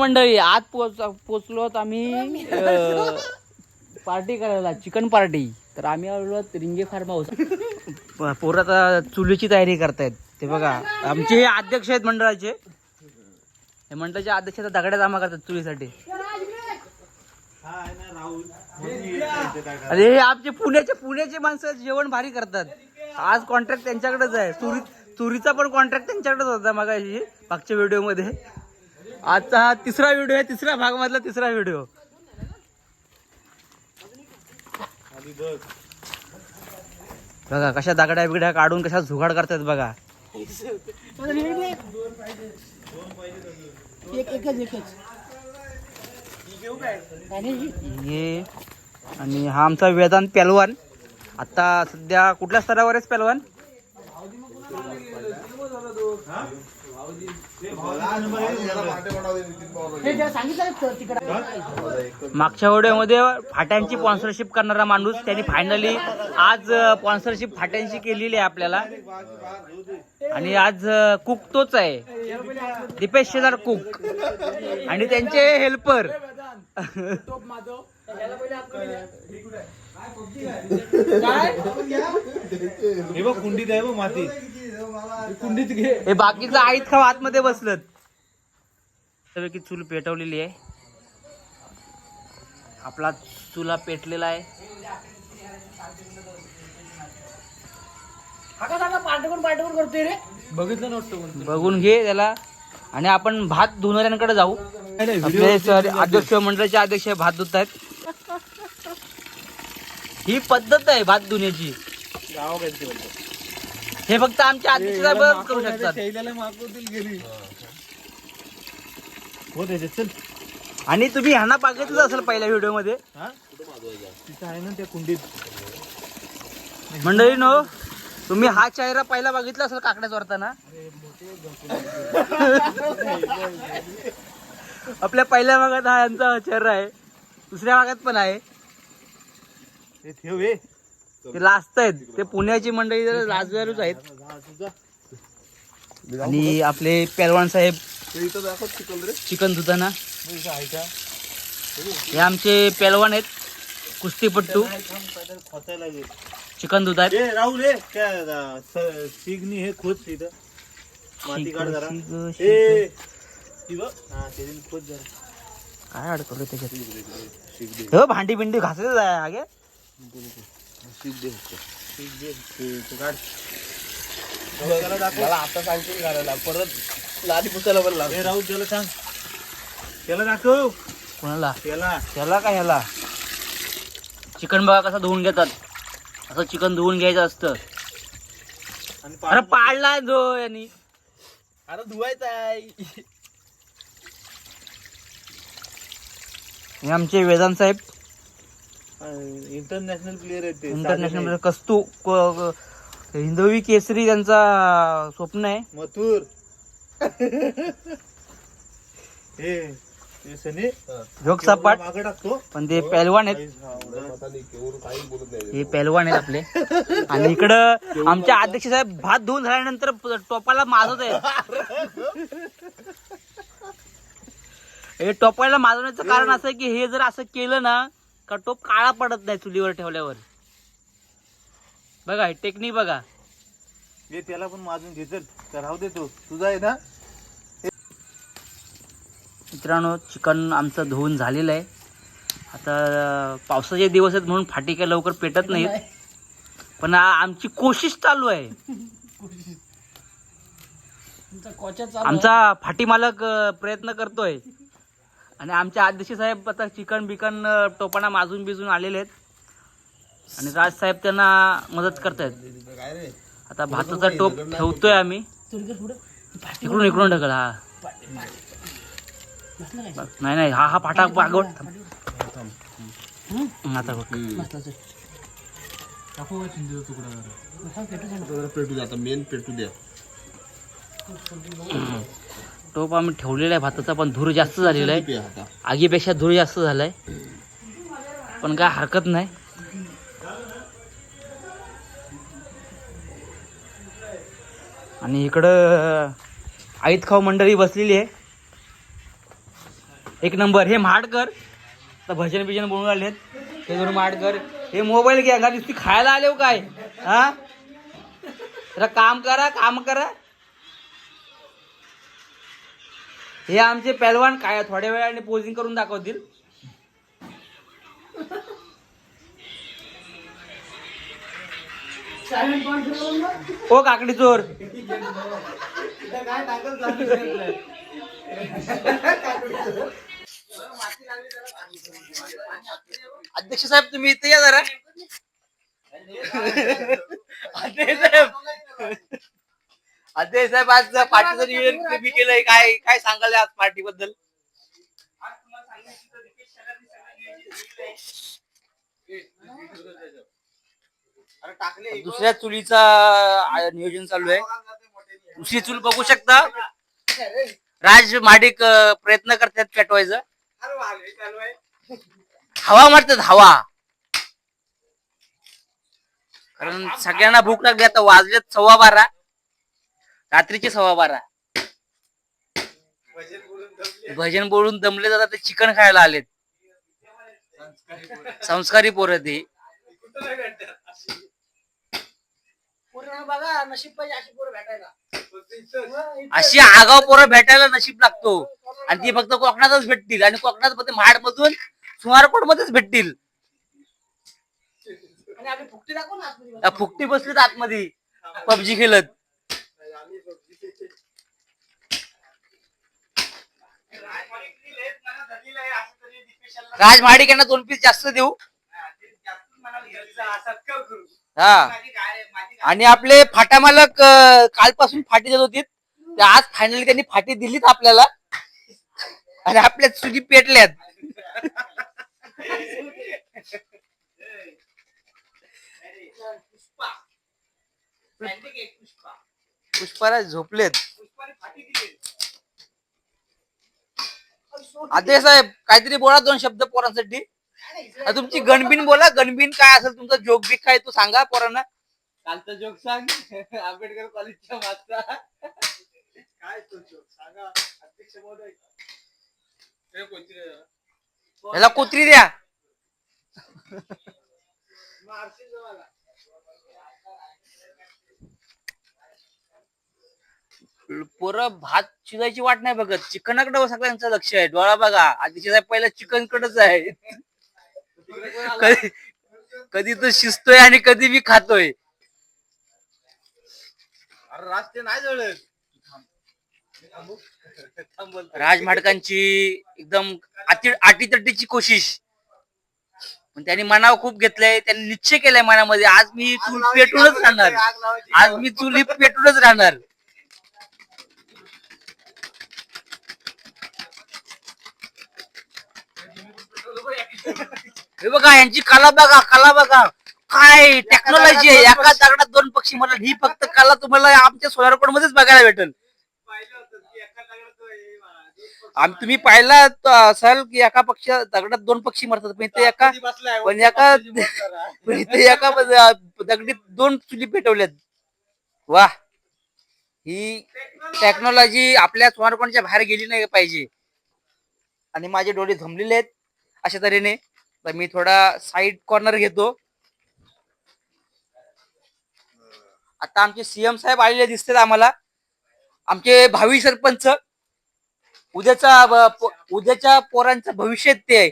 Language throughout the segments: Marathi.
मंडळी आज पोच पोचलो आम्ही पार्टी करायला चिकन पार्टी. तर आम्ही आलो आहोत रिंगे फार्म हाऊस. पोरं आता चुलीची तयारी करतायत. ते बघा आमचे हे अध्यक्ष आहेत मंडळाचे. हे मंडळाचे अध्यक्ष आता दगड्या जमा करतात चुलीसाठी. अरे हे आमचे पुण्याचे पुण्याचे माणसं जेवण भारी करतात. आज कॉन्ट्रॅक्ट त्यांच्याकडेच आहे. चुरी चुरीचा पण कॉन्ट्रॅक्ट त्यांच्याकडेच होता मगाशी मागच्या व्हिडिओमध्ये. आजचा हा तिसरा व्हिडिओ आहे तिसऱ्या भागामधला तिसरा व्हिडिओ. बघा कशा दगड्या बिगड्या काढून कशा झुगाड करतात बघा. हे आणि हा आमचा वेदांत पेलवान आता सध्या कुठल्या स्तरावर आहेस पेलवान मागच्या व्हिडिओमध्ये फाट्यांची स्पॉन्सरशिप करणारा माणूस त्यांनी फायनली आज स्पॉन्सरशिप फाट्यांची केलेली आहे आपल्याला. आणि आज कुक तोच आहे. दीपेश शेजार कुक आणि त्यांचे हेल्पर हे बघ कुंडीत आहे बघ माती. कुंडीत घे. हे बाकीचं आईत खाव आतमध्ये बसलत? की चूल पेटवलेली आहे. आपला चुला पेटलेला आहे. बघितलं नव्हतं बघून घे त्याला. आणि आपण भात धुणाऱ्यांकडे जाऊ. आपले अध्यक्ष मंडळाचे अध्यक्ष भात धुत आहेत ही पद्धत आहे भात धुण्याची. हे फक्त आमच्या साहेबच करू शकतात. शैल्याला मागवतील गेली. हो चल आणि तुम्ही ह्यांना बघितलं असेल पहिल्या व्हिडिओमध्ये हा? तिथं आहे ना त्या कुंडीत. मंडळी नो तुम्ही हा चेहरा पहिला बघितला असेल काकड्याच वरताना? आपल्या पहिल्या भागात हा यांचा चेहरा आहे. दुसऱ्या भागात पण आहे. हे ठेव हे. ते लास्ट आहेत. ते पुण्याची मंडळी जरा लाजवारूच आहेत. आणि आपले पेलवान साहेब चिकन धुताना हे आमचे पेलवान आहेत. कुस्तीपट्टू खोचायला चिकन धुत आहेत ए राहुल हे काय सिगनी हे खोच इथं. माती काढ जरा. शिग- शिग- ए ती बघ हा त्याच्याने खोच जरा. काय अडकवलं त्याच्यात? हो भांडी बिंडी आहे आगे. मला आता सांगतील घालायला परत लादी पुसायला पण लागेल ए राहुल त्याला सांग त्याला दाखव कोणाला त्याला त्याला ह्याला चिकन बघा कसं धुवून घेतात. असं चिकन धुवून घ्यायचं असतं. आणि अरे पाडला जो यांनी. अरे धुवायचं आहे. आमचे वेदांत साहेब इंटरनॅशनल प्लेअर आहेत ते इंटरनॅशनल कस्तू क- क- हिंदवी केसरी त्यांचा स्वप्न आहे. मथुर. हे हे सनी जोग सपाट मागे टाकतो. पण ते पहलवान आहेत. काही बोलत नाही. हे पहलवान आहेत आपले. आणि इकडं आमच्या अध्यक्ष साहेब भात धुवून झाल्यानंतर प- टोपाला माजत आहे हे टोपाला माजवण्याचं कारण असं आहे की हे जर असं केलं ना का टोप काळा पडत नाही चुलीवर ठेवल्यावर. बघा टेक्निक बघा. हे त्याला पण माजून घे चल. तर राहू दे तो. तुझा आहे ना? मित्रांनो चिकन आमचं धुवून झालेलं आहे. आता पावसाचे दिवस आहेत म्हणून फाटी काय लवकर पेटत नाहीत. पण आमची कोशिश चालू आहे. आमचा फाटी मालक प्रयत्न करतोय. आणि आमचे अध्यक्ष साहेब आता चिकन बिकन टोपाना माजून बिजून आलेले आहेत. आणि राज साहेब त्यांना मदत करतायत. आता भाताचा टोप ठेवतोय आम्ही. इकडून इकडून ढकल हा. नाही नाही हा हा फाटा बागवट आता बघ पेटू द्या मेन पेटू द्या. टोप आम्ही ठेवलेला आहे भाताचा पण धूर जास्त झालेला आहे. आगीपेक्षा धूर जास्त झालाय. पण काय हरकत नाही. आणि इकडं आईत खाऊ मंडळी बसलेली आहे. एक नंबर हे माडकर तर भजन बिजन बनवून आलेत हे दोन माडकर हे मोबाईल घ्या का नुसती खायला आले हो काय? हा? काम करा काम करा. हे आमचे पहलवान काय थोड्या वेळाने पोजिंग करून दाखवतील. ओ काकडी चोर. अध्यक्ष साहेब तुम्ही इथे या जरा. अध्यक्ष साहेब. अध्यक्ष साहेब आज पार्टीचं नियोजन तुम्ही केलंय काय काय सांगाल आज पार्टी बद्दल दुसऱ्या चुलीचा नियोजन चालू आहे. दुसरी चूल बघू शकता. राज माडिक प्रयत्न करतात पेटवायचं. हवा मारतात हवा. कारण सगळ्यांना भूक लागली आता वाजलेत सव्वा बारा. रात्रीचे सव्वा बारा. भजन बोलून दमले जातात ते चिकन खायला आलेत. संस्कारी पोरं ते. अशी आगाव पोरं भेटायला नशीब लागतो. आणि ती फक्त कोकणातच भेटतील. आणि कोकणात मध्ये महाड मधून सुमारकोट मध्येच भेटतील फुकटी बसलीत आतमध्ये. पबजी खेळत. राज महाडिक यांना दोन पीस जास्त देऊ. हा आणि आपले फाटा मालक अं, कालपासून फाटी देत होते ते आज फायनली त्यांनी फाटी दिलीत आपल्याला. आणि आपल्या सुधी पेटल्यात. पुष्पराज झोपलेत. आदेश साहेब काहीतरी बोला दोन शब्द पोरांसाठी. तुमची गणबिन बोला गणबिन काय असेल तुमचा जोक बिक काय तो सांगा पोरांना. कालचा जोक सांग. आंबेडकर कॉलेजच्या मागचा. काय तो जोक सांगा. अध्यक्ष महोदय. हे कोणती रे? याला कोत्री द्या. मला. पोरं भात शिजायची वाट नाही बघत. चिकनाकडे सगळ्यांचं लक्ष आहे. डोळा बघा. आधी साहेब पहिला चिकन कडेच आहे? कधी कधी तो शिजतोय आणि कधी मी खातोय. अरे रास्ते नाही जळत. थांबू? थांब बोलतो. राज माडकांची एकदम अति अटीतटीची कोशिश. पण त्यांनी मनावर खूप घेतलंय. त्यांनी निश्चय केलाय मनामध्ये. आज मी चूल पेटूनच राहणार. आज मी चूल पेटूनच राहणार. हे बघा यांची कला बघा कला बघा. काय टेक्नॉलॉजी आहे. एका दगडात दोन पक्षी. मला ही फक्त कला तुम्हाला आमच्या सोलारकोट मध्येच बघायला भेटेल. आम तुम्ही पाहिला असाल की एका पक्ष दगडात दोन पक्षी मरतात. पण इथे एका पण एका? पण इथे एका दगडीत दोन चुली पेटवल्यात. वा. ही टेक्नॉलॉजी आपल्या स्मार्टफोनच्या बाहेर गेली नाही पाहिजे. आणि माझे डोळे झमलेले आहेत. अशा तऱ्हेने. तर मी थोडा साईड कॉर्नर घेतो. आता आमचे सीएम साहेब आलेले दिसतात आम्हाला. आमचे भावी सरपंच. उद्याचा उद्याच्या पोरांचं भविष्य ते आहे.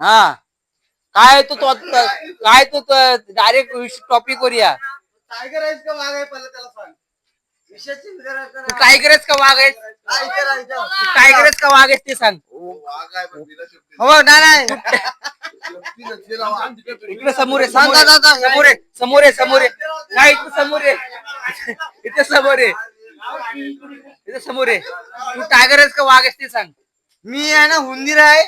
हा. काय तो तो- काय तो डायरेक्ट टॉपिक वर या टायगर आहेस तू टायगरच का वाघ आहेस? हा, आहे. तू टायगरच का वाघ आहेस ते सांग. वाघ आहे पण बिना शेपटी. हो नाही. इकडे समोर आहे समोर आहे. समोर आहे समोर आहे समोर आहे. नाही इथे समोर आहे. इथे समोर आहे. इथे समोर आहे. तू टायगरच का वाघ आहेस ते सांग. मी आहे ना हुंदीर आहे.